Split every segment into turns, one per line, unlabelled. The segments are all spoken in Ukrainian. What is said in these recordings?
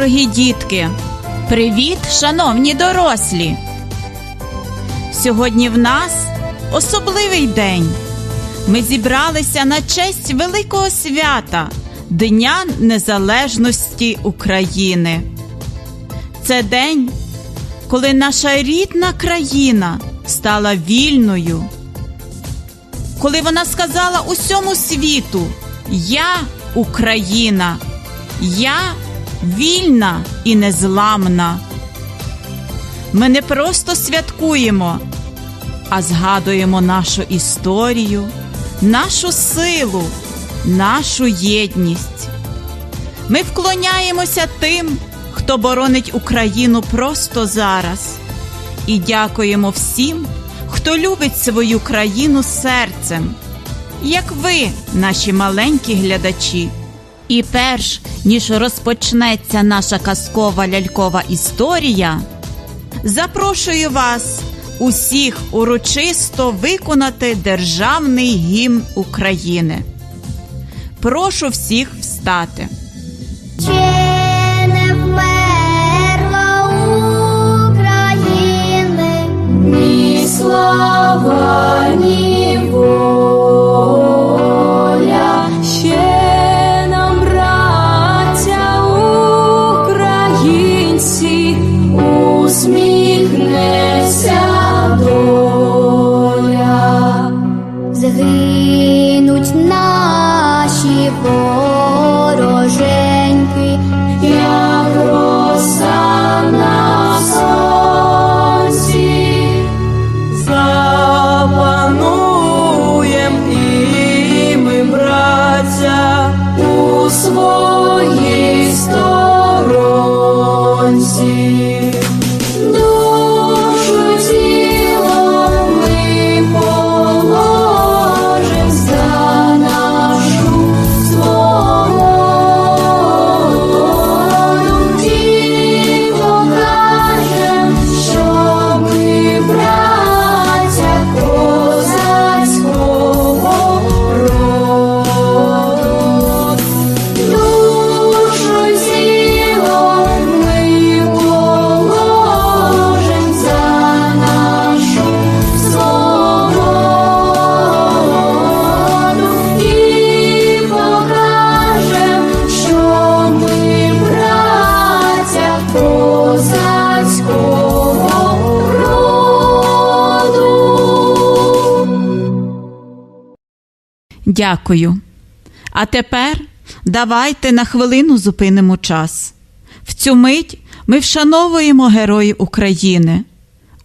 дорогі дітки! Привіт, шановні дорослі! Сьогодні в нас особливий день. Ми зібралися на честь великого свята Дня Незалежності України. Це день, коли наша рідна країна стала вільною, коли вона сказала усьому світу: Я Україна, я вільна і незламна. Ми не просто святкуємо, а згадуємо нашу історію, нашу силу, нашу єдність. Ми вклоняємося тим, хто боронить Україну просто зараз, і дякуємо всім, хто любить свою країну серцем, як ви, наші маленькі глядачі. І перш ніж розпочнеться наша казкова лялькова історія, запрошую вас усіх урочисто виконати державний гімн України. Прошу всіх встати.
Ні слава, ні воля.
Дякую. А тепер давайте на хвилину зупинимо час. В цю мить ми вшановуємо героїв України,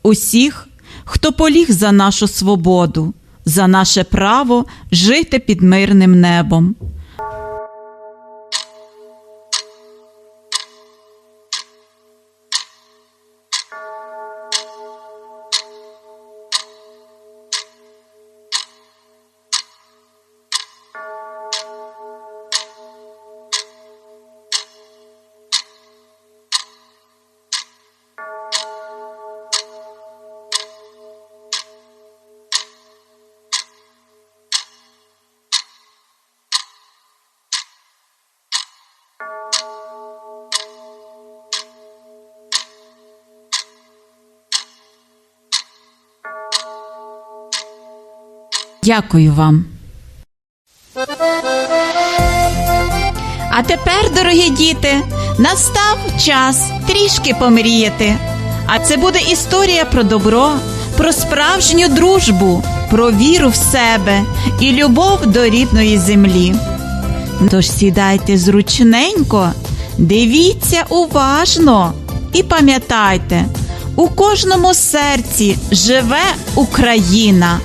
усіх, хто поліг за нашу свободу, за наше право жити під мирним небом. Дякую вам. А тепер, дорогі діти, настав час трішки помріяти. А це буде історія про добро, про справжню дружбу, про віру в себе і любов до рідної землі. Тож сідайте зручненько, дивіться уважно і пам'ятайте, у кожному серці живе Україна.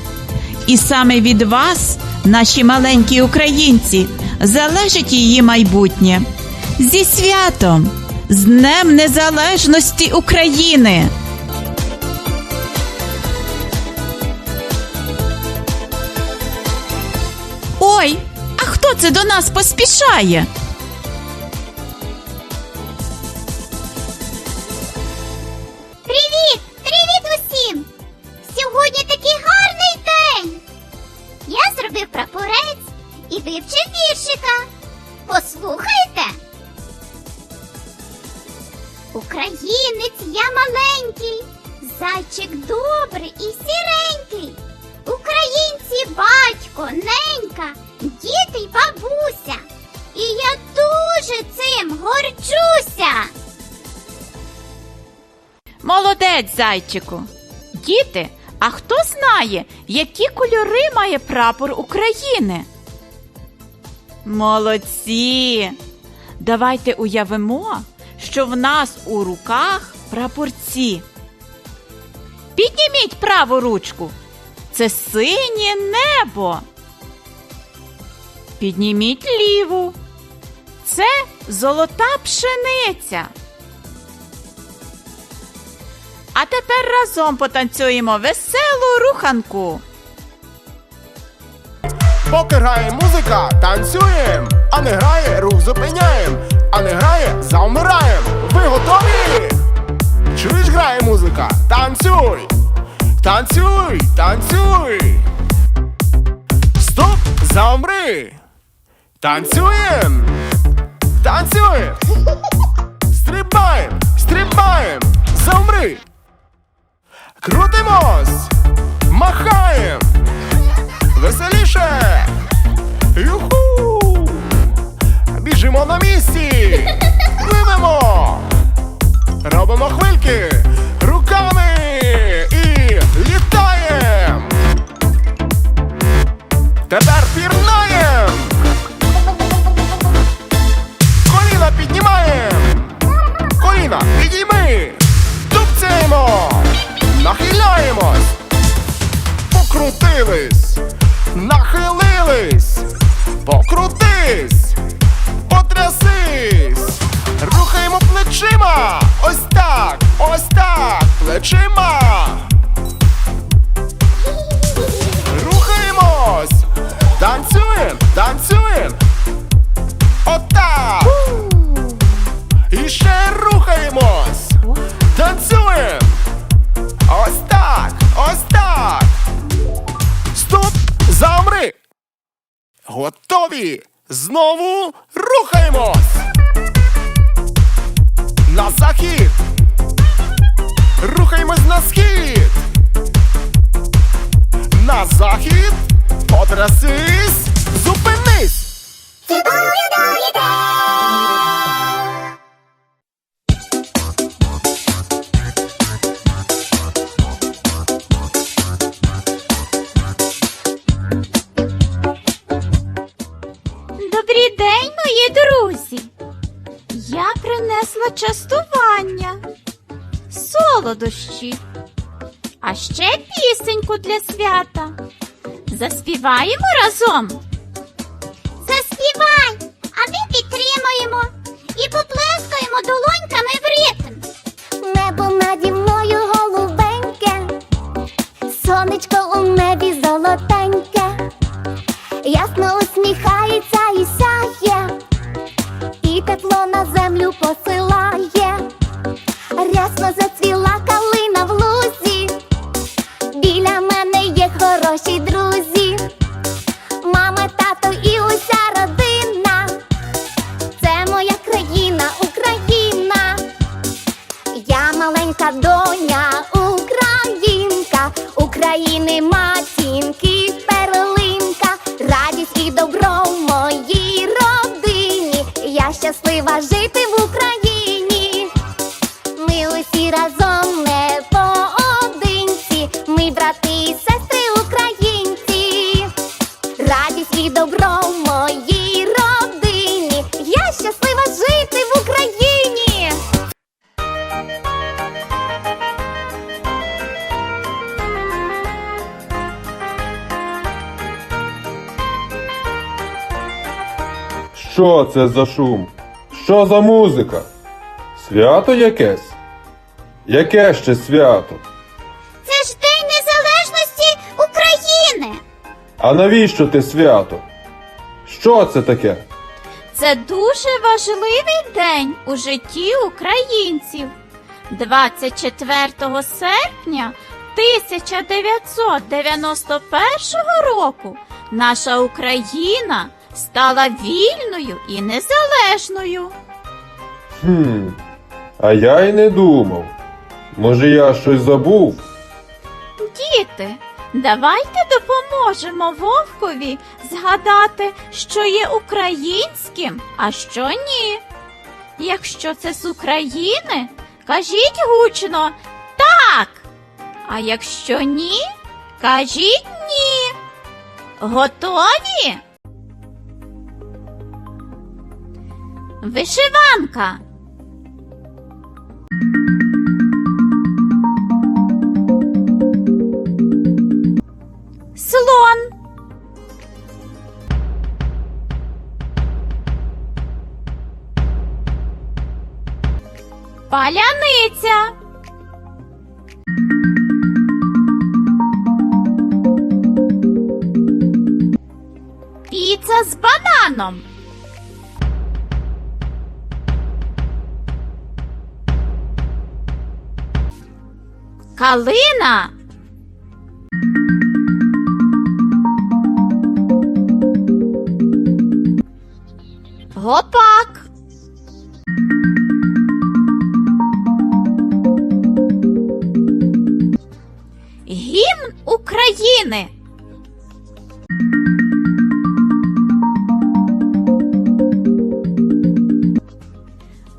І саме від вас, наші маленькі українці, залежить її майбутнє. Зі святом, з Днем Незалежності України! Ой, а хто це до нас поспішає? Молодець, зайчику. Діти, а хто знає, які кольори має прапор України? Молодці! Давайте уявимо, що в нас у руках прапорці. Підніміть праву ручку. Це синє небо. Підніміть ліву. Це золота пшениця. А тепер разом потанцюємо веселу руханку.
Поки грає музика, танцюєм, а не грає, рух зупиняєм, а не грає, завмираєм. Ви готові? Чуєш, грає музика? Танцюй! Танцюй, танцюй! Стоп, завмри! Танцюєм! Танцюєм! Стрибаєм, стрибаєм, завмри! Крутимось! Махаєм! Веселіше! Юху! Біжимо на місці! Покрутись, потрясись, рухаємо плечима. Ось так, ось так, плечима. Рухаємось, танцюєм, танцюєм. Отак. І ще рухаємось. Танцюєм. Ось так, ось так. Стоп! Замри! Готові! Знову рухаємось! На захід! Рухаємось на схід! На захід! Потрясись! Зупинись!
Частування, солодощі, а ще пісеньку для свята. Заспіваємо разом.
України матінки,
Що це за шум? Що за музика? Свято якесь? Яке ще свято?
Це ж День Незалежності України.
А навіщо ти свято? Що це таке?
Це дуже важливий день у житті українців. 24 серпня 1991 року наша Україна стала вільною і незалежною.
Хм. А я й не думав. Може, я щось забув?
Діти, давайте допоможемо вовкові згадати, що є українським, а що ні. Якщо це з України, кажіть гучно так. А якщо ні, кажіть ні. Готові? Вишиванка. Слон. Паляниця. Піца з бананом. Калина. Гопак. Гімн України.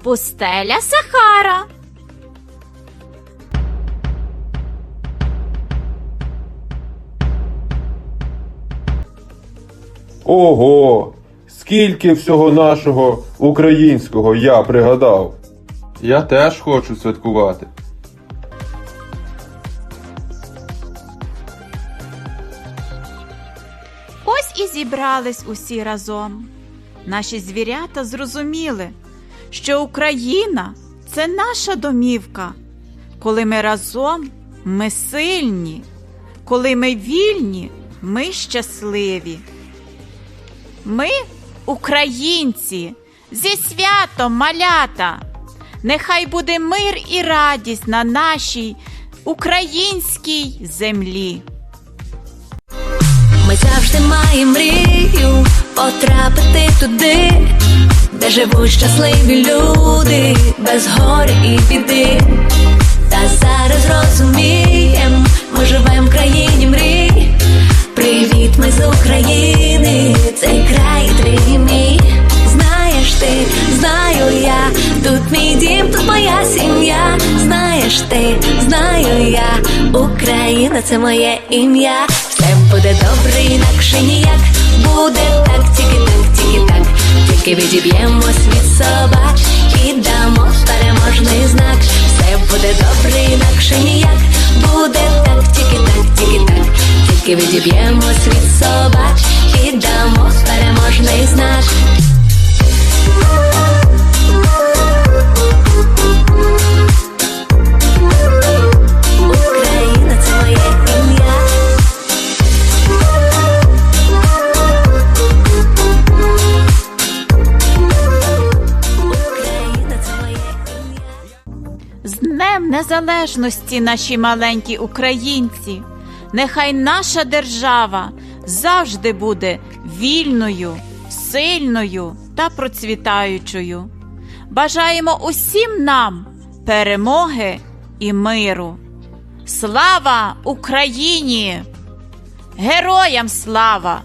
Пустеля Сахара.
Ого! Скільки всього нашого українського я пригадав. Я теж хочу святкувати.
Ось і зібрались усі разом. Наші звірята зрозуміли, що Україна це наша домівка. Коли ми разом, ми сильні, коли ми вільні, ми щасливі. Ми українці, зі святом малята. Нехай буде мир і радість на нашій українській землі.
Ми завжди маємо мрію потрапити туди, де живуть щасливі люди, без горя і біди. Та зараз розумієм, ми живем в країні мрій. Привіт, ми з України, цей край твій мій. Знаєш ти, знаю я, тут мій дім, тут моя сім'я. Знаєш ти, знаю я, Україна це моє ім'я. Все буде добре, інакше ніяк. Буде так, тільки так, тільки так. Тільки відіб'ємось від собак і дамо переможний знак. Все буде добре, інакше ніяк. Буде так, тільки так, тільки так. Тільки відіб'ємось від собак і дамо переможний знак.
З Днем Незалежності, наші маленькі українці. Нехай наша держава завжди буде вільною, сильною та процвітаючою. Бажаємо усім нам перемоги і миру. Слава Україні! Героям слава!